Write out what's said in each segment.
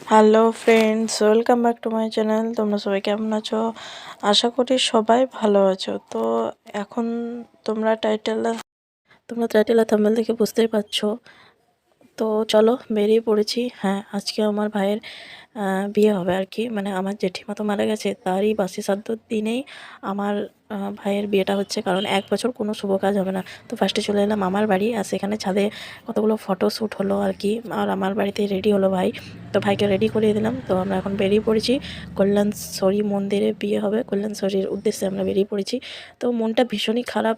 Hello friends welcome back to my channel তোমরা সবাই কেমন আছো? আশা করি সবাই ভালো আছো। তো এখন তোমরা টাইটেল তোমরা টাইটেল আর থাম্বনেল দেখে বুঝতেই পারছ। তো চলো বেরিয়ে পড়েছি। হ্যাঁ আজকে আমার ভাইয়ের বিয়ে হবে আর কি মানে আমার জেঠিমা তো মারা গেছে, তারই বাসি শ্রাদ্ধর দিনেই আমার ভাইয়ের বিয়েটা হচ্ছে। কারণ এক বছর কোনো শুভ কাজ হবে না। তো ফার্স্টে চলে এলাম আমার বাড়ি, আর সেখানে ছাদে কতগুলো ফটো শ্যুট হলো আর কি আর আমার বাড়িতে রেডি হলো ভাই। তো ভাইকে রেডি করিয়ে দিলাম। তো আমরা এখন বেরিয়ে পড়েছি। কল্যাণশ্বরী মন্দিরে বিয়ে হবে। কল্যাণশ্বরীর উদ্দেশ্যে আমরা বেরিয়ে পড়েছি। তো মনটা ভীষণই খারাপ,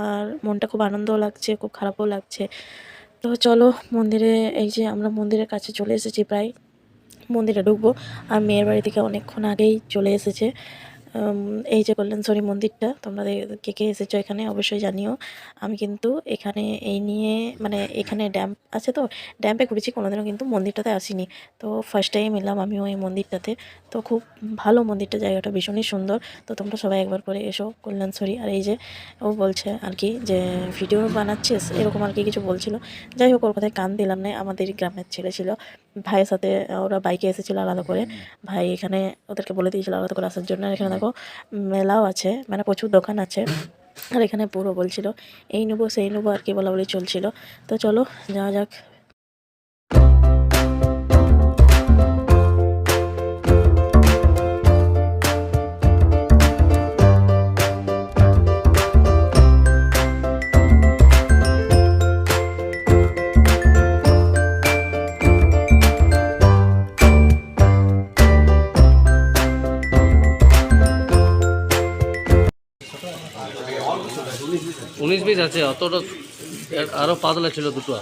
আর মনটা খুব আনন্দও লাগছে, খুব খারাপও লাগছে। তো চলো মন্দিরে, এই যে আমরা মন্দিরের কাছে চলে এসেছি প্রায়। মন্দিরে ঢুকবো। আর মেয়ের বাড়ি থেকে অনেকক্ষণ আগেই চলে এসেছে। এই যে কল্যাণশ্বরী মন্দিরটা, তোমরা কে কে এসেছ এখানে অবশ্যই জানিও। আমি কিন্তু এখানে এই নিয়ে মানে এখানে ড্যাম্প আছে তো ড্যাম্পে ঘুরেছি, কোনোদিনও কিন্তু মন্দিরটাতে আসিনি। তো ফার্স্ট টাইম এলাম আমিও এই মন্দিরটাতে। তো খুব ভালো মন্দিরটা, জায়গাটা ভীষণই সুন্দর। তো তোমরা সবাই একবার করে এসো কল্যাণশ্বরী আর এই যে ও বলছে আর কি যে, ভিডিও বানাচ্ছিস? এরকম আর কি কিছু বলছিল। যাই হোক, ওর কথায় কান দিলাম না, আমাদের গ্রামের ছেলে ছিল। ভাইয়ের সাথে ওরা বাইকে এসেছিল আলাদা করে। ভাই এখানে ওদেরকে বলে দিয়েছিল আলাদা করে আসার জন্য। এখানে দেখো মেলাও আছে মানে প্রচুর দোকান আছে। আর এখানে পুরো বলছিল, এই নেব, সেই নেব আর কি বলা বলি চলছিল। তো চলো, যাওয়া যাক। আছে অতটা আরও পাতলা ছিল দুটো।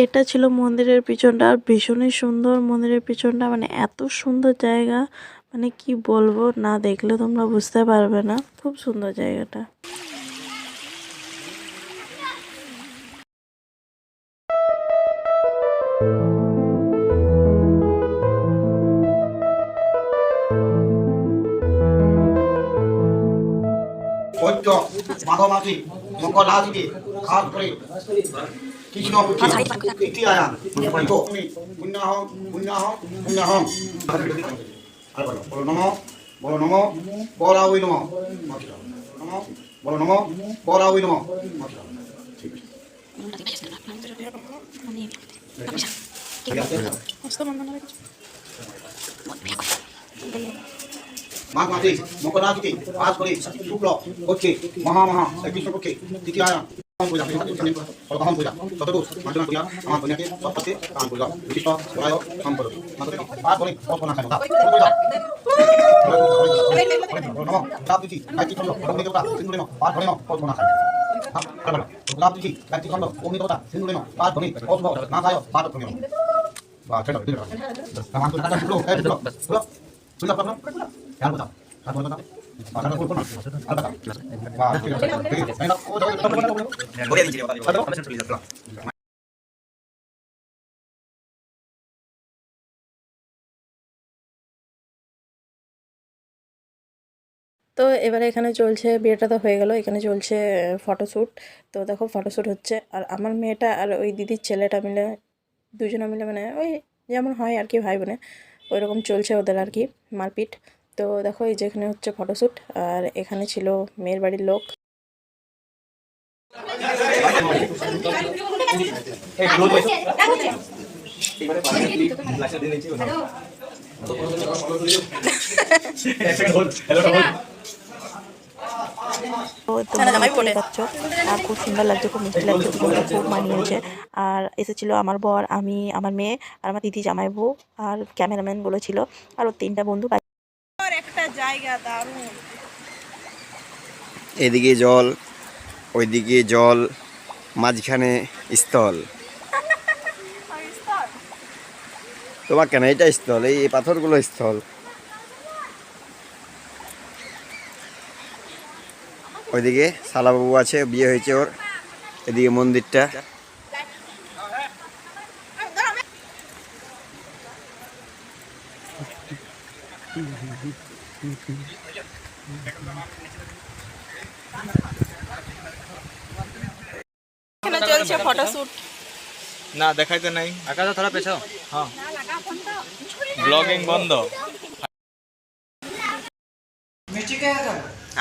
এটা ছিল মন্দিরের পিছনটা আর ভীষণই সুন্দর মন্দিরের পিছনটা মানে এত সুন্দর জায়গা মানে কি বলব না দেখলে তোমরা বুঝতে পারবে না। খুব সুন্দর জায়গাটা। মাঘমাসি মকর রাশিতে খাস করে কৃষ্ণ ইতিহায়া পুণ্যাহম পুণ্যাহম পুণ্যাহম আর বলো বলো নম বলো নম বলা ওই নম নম বলো নম বলা ওই নম ঠিক আছে। ঠিক আছে মাঘ মাসে মকর রাশিতে পাস করে শুক্ল হচ্ছে মহা মহা কৃষ্ণপক্ষে তৃতীয় পূজা সরকাম পূজা চতুর্দশ মাধ্যমিক পূজা, আমার কন্যাকে সপ্তাহে কাম পূজা বিশিষ্ট রায় সম্পদ পাস করে কল্পনা খাই নম দিচ্ছি গায়ত্রী খন্ড অগ্নি দেবতা সিন্ধু রেণ পার ধরে কল্পনা খাই দিচ্ছি গায়ত্রী খন্ড অগ্নি দেবতা সিন্ধু রেণ পার ধরে অশুভ না খায় পার ধরে বা ছেড়ে দাও। দিলে কামান করে কাটা শুলো এই শুলো শুলো শুলো আপনার यार बताओ क्या बोल बताओ बात करो बोलो ना और बताओ वाह ठीक है ठीक है ना वो जाओ बताओ बताओ बोलिए दीजिए बता दो हमें चली जाता তো এবারে এখানে চলছে বিয়েটা তো হয়ে গেল এখানে চলছে ফটোশ্যুট তো দেখো ফটোশ্যুট হচ্ছে আর আমার মেয়েটা আর ওই দিদির ছেলেটা মিলে দুজনে মিলে মানে ওই যেমন হয় আর কি ভাই বোনে ওই রকম চলছে ওদের আর কি মারপিট তো দেখো এই যে এখানে হচ্ছে ফটোশ্যুট আর এখানে ছিল মেয়ের বাড়ির লোক। আর খুব সুন্দর লাগছে খুব মিষ্টি লাগছে খুব মানিয়েছে। আর এসেছিল আমার বর আমি আমার মেয়ে আর আমার দিদি জামাই বউ আর ক্যামেরাম্যানগুলো ছিল আর ওর তিনটা বন্ধু এদিকে জল ওইদিকে জল মাঝখানে স্থল? তোমার কেন এটা স্থল? এই পাথরগুলো স্থল। ওইদিকে সালাবাবু আছে বিয়ে হয়েছে ওর। এদিকে মন্দিরটা। এখানে চলছে ফটোশুট না দেখাইতে নাই। আকাশে থোড়া পেছো ব্লগিং বন্ধ।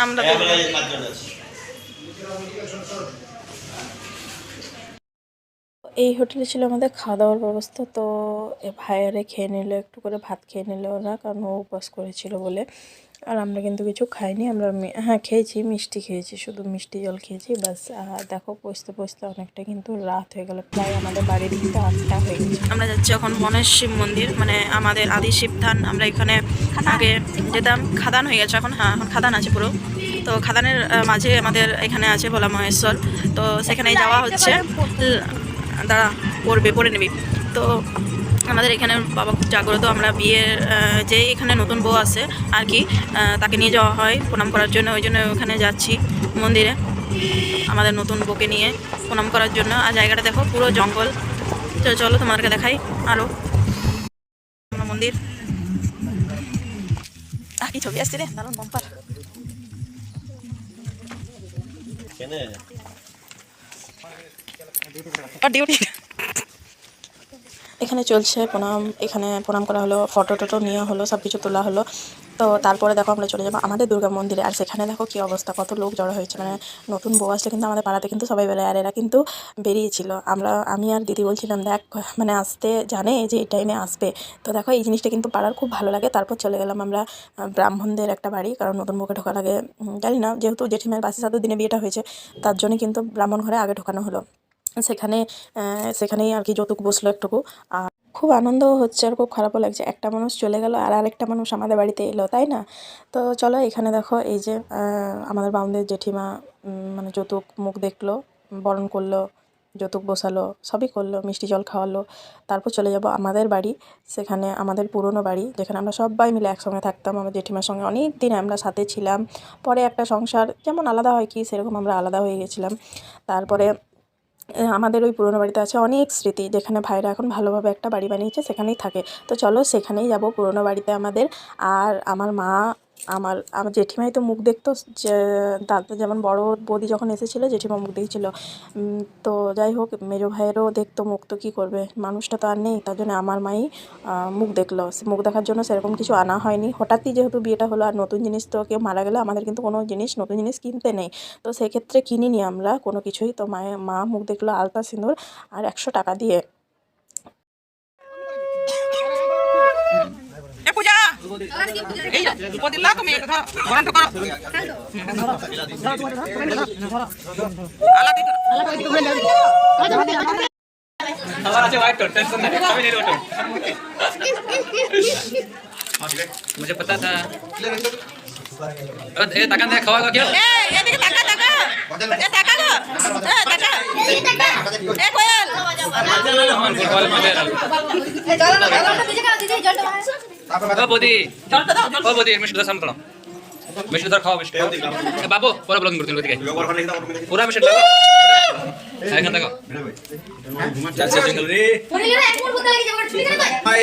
আমরা এই হোটেলে ছিল আমাদের খাওয়া দাওয়ার ব্যবস্থা তো এ ভাইয়ারে খেয়ে নিল একটু করে ভাত খেয়ে নিল ওরা কারণ ও উপবাস করেছিল বলে। আর আমরা কিন্তু কিছু খাইনি আমরা হ্যাঁ খেয়েছি মিষ্টি খেয়েছি শুধু মিষ্টি জল খেয়েছি বাস দেখো পৌঁছতে পৌঁছতে অনেকটা কিন্তু রাত হয়ে গেল প্রায় আমাদের বাড়ির দিকে আটটা হয়ে গেছে। আমরা যাচ্ছি এখন মনের শিব মন্দির মানে আমাদের আদি শিবধান আমরা এখানে আগে যেতাম খাদান হয়ে গেছে এখন হ্যাঁ এখন খাদান আছে পুরো। তো খাদানের মাঝে আমাদের এখানে আছে ভোলা মহেশ্বর তো সেখানে যাওয়া হচ্ছে। দাঁড়া পড়বে পড়ে নিবি। তো আমাদের এখানে বাবা খুব জাগ্রত। আমরা বিয়ের যে এখানে নতুন বউ আছে আর কি তাকে নিয়ে যাওয়া হয় প্রণাম করার জন্য। ওই জন্য ওখানে যাচ্ছি মন্দিরে, আমাদের নতুন বউকে নিয়ে প্রণাম করার জন্য। আর জায়গাটা দেখো, পুরো জঙ্গল। চলো চলো তোমাদেরকে দেখাই আরও মন্দির। ছবি আসছে রে? দারুণ, বাম্পার। এখানে চলছে প্রণাম, এখানে প্রণাম করা হলো ফটো টটো নেওয়া হলো সব কিছু তোলা হলো। তো তারপরে দেখো আমরা চলে যাব আমাদের দুর্গা মন্দিরে। আর সেখানে দেখো কী অবস্থা, কত লোক জড়ো হয়েছে। মানে নতুন বউ আসলে কিন্তু আমাদের পাড়াতে কিন্তু সবাই বেলায়, আর এরা কিন্তু বেরিয়েছিল। আমরা, আমি আর দিদি বলছিলাম, দেখ মানে আসতে জানে যে এই টাইমে আসবে। তো দেখো এই জিনিসটা কিন্তু পাড়ার খুব ভালো লাগে। তারপর চলে গেলাম আমরা ব্রাহ্মণদের একটা বাড়ি। কারণ নতুন বউকে ঢোকা লাগে জানি না, যেহেতু জেঠিমার বাসি সাতের দিনে বিয়েটা হয়েছে, তার জন্য কিন্তু ব্রাহ্মণ ঘরে আগে ঢোকানো হলো। সেখানে সেখানেই আর কি যৌতুক বসল একটুকু। আর খুব আনন্দও হচ্ছে আর খুব খারাপও লাগছে। একটা মানুষ চলে গেল আর আরেকটা মানুষ আমাদের বাড়িতে এলো, তাই না? তো চলো এখানে দেখো এই যে আমাদের বাউন্দের জেঠিমা মানে যৌতুক মুখ দেখল, বরণ করল, যৌতুক বসালো, সবই করল, মিষ্টি জল খাওয়ালো। তারপর চলে যাব আমাদের বাড়ি, সেখানে আমাদের পুরনো বাড়ি, যেখানে আমরা সবাই মিলে একসঙ্গে থাকতাম। আমার জেঠিমার সঙ্গে অনেক দিন আমরা সাথে ছিলাম। পরে একটা সংসার যেমন আলাদা হয় কি, সেরকম আমরা আলাদা হয়ে গেছিলাম। তারপরে আমাদের ওই পুরোনো বাড়িতে আছে অনেক স্মৃতি, যেখানে ভাইরা এখন ভালোভাবে একটা বাড়ি বানিয়েছে, সেখানেই থাকে। তো চলো সেখানেই যাব পুরোনো বাড়িতে আমাদের। আর আমার মা আমার আমার জেঠিমাই তো মুখ দেখতো, যে দাদা যেমন বড় বৌদি যখন এসেছিল, জেঠিমা মুখ দেখছিল। তো যাই হোক মেজো ভাইয়েরও দেখতো মুখ, তো কী করবে? মানুষটা তো আর নেই, তার জন্য আমার মাই মুখ দেখল। মুখ দেখার জন্য সেরকম কিছু আনা হয়নি। হঠাৎই যেহেতু বিয়েটা হলো, আর নতুন জিনিস তো কেউ মারা গেলে আমাদের কিন্তু কোনো জিনিস, নতুন জিনিস কিনতে নেই। তো সেক্ষেত্রে কিনিনি আমরা কোনো কিছুই। তো মায়ের মা মুখ দেখল আলতা সিঁদুর, আর একশো টাকা দিয়ে। को मुझे पता था ए ताका ने खवा को क्या ए देख ताका ताका ए ताका को ए ताका ए कोयल चलो चलो चलो पीछे का दीजिए जल्दी চাচা জঙ্গল রে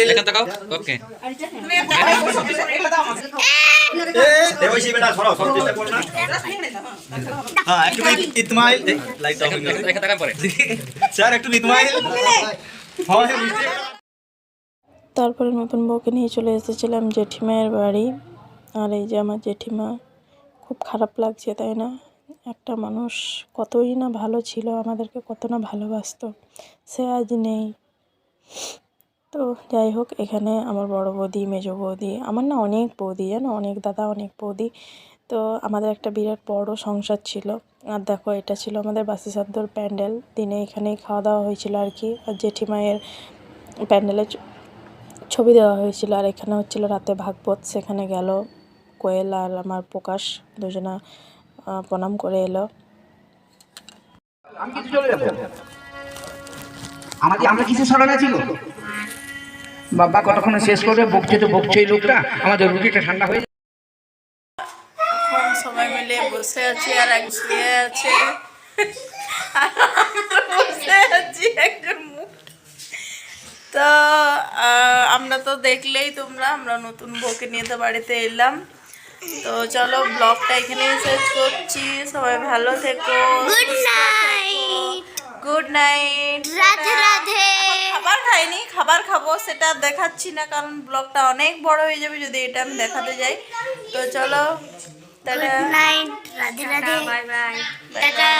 এখান থেকে ওকে দেবশী বেটা সরো সব চেষ্টা করো না হ্যাঁ একটু ইতমাইল লাইট অফ এখান থেকে পরে স্যার একটু ইতমাইল হয় মিষ্টি তারপরে নতুন বউকে নিয়ে চলে এসেছিলাম জেঠিমায়ের বাড়ি। আর এই যে আমার জেঠিমা, খুব খারাপ লাগছে, তাই না? একটা মানুষ কতই না ভালো ছিল, আমাদেরকে কত না ভালোবাসতো। সে আজ নেই। তো যাই হোক, এখানে আমার বড় বৌদি, মেজো বৌদি, আমার না অনেক বৌদি, জানো? অনেক দাদা, অনেক বৌদি। তো আমাদের একটা বিরাট বড় সংসার ছিল। আর দেখো, এটা ছিল আমাদের বাসি সাদ্দর প্যান্ডেল। দিনে এখানেই খাওয়া দাওয়া হয়েছিল আর কি। আর জেঠিমায়ের প্যান্ডেলে ছবি দেওয়া হয়েছিল আর এখানে হচ্ছিল রাতে ভাগবত সেখানে গেল কোয়েল আর আমার প্রকাশ দুজনা প্রণাম করে এলো। আমাদের আমরা কিছু সরানো ছিল। বাবা কতক্ষণে শেষ করবে? বকছে তো বকছে এই লোকটা। আমাদের রুটিটা ঠান্ডা হয়ে এখন সবাই মিলে বসে আছি আর এক শুয়ে আছে। আর বসে আছি একজন তো আমরা তো দেখলেই তোমরা আমরা নতুন বউকে নিয়ে তো বাড়িতে এলাম। তো চলো ব্লগটা এখানেই শেষ করছি। সবাই ভালো থেকো good night good night Radhe Radhe! খাবার খাইনি খাবার খাব সেটা দেখাচ্ছি না কারণ ব্লগটা অনেক বড় হয়ে যাবে যদি এটা আমি দেখাতে যাই। তো চলো tata. Good night Radhe Radhe! Bye bye. Tata!